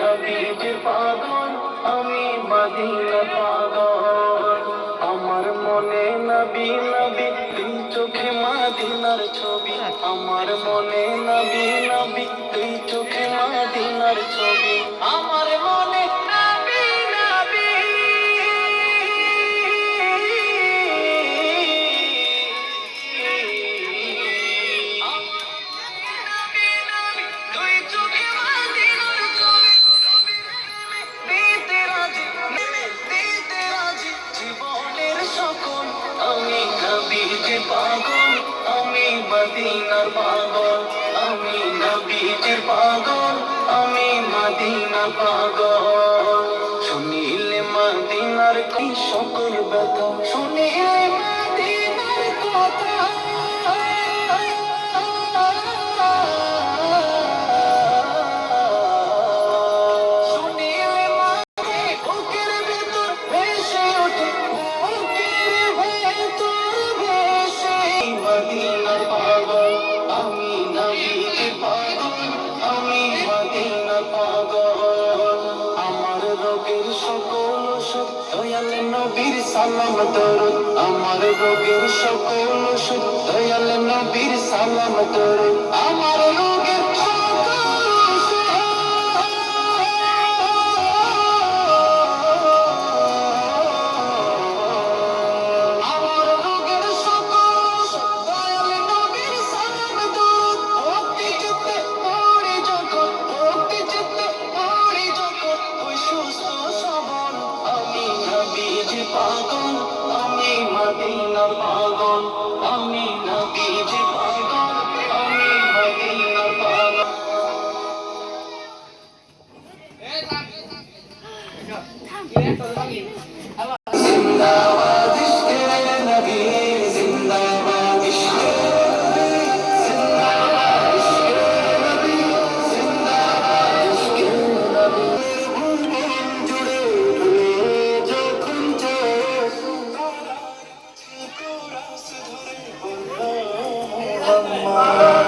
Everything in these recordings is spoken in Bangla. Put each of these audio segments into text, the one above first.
নবীজ পাগল আমি মদিনা পাগল। আমার মনে নবী ছবি আমার মনে নবী নবী তুই চোখে মাদিনার ছবি। আমার মনে রাজি জীবনের আমি আমি মদিনার পাগল, আমি নবীজির পাগল, আমি মদিনা পাগল। শুনিলে মদিনার কি সকল ব্যথা, শুনিলে সকল ওষুধ দয়াল নবীর সালাম দরুদ আমার রোগের সকল ওষুধ দয়াল নবীর সালাম দরুদ আমার আমি 妈妈。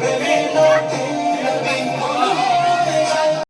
Maybe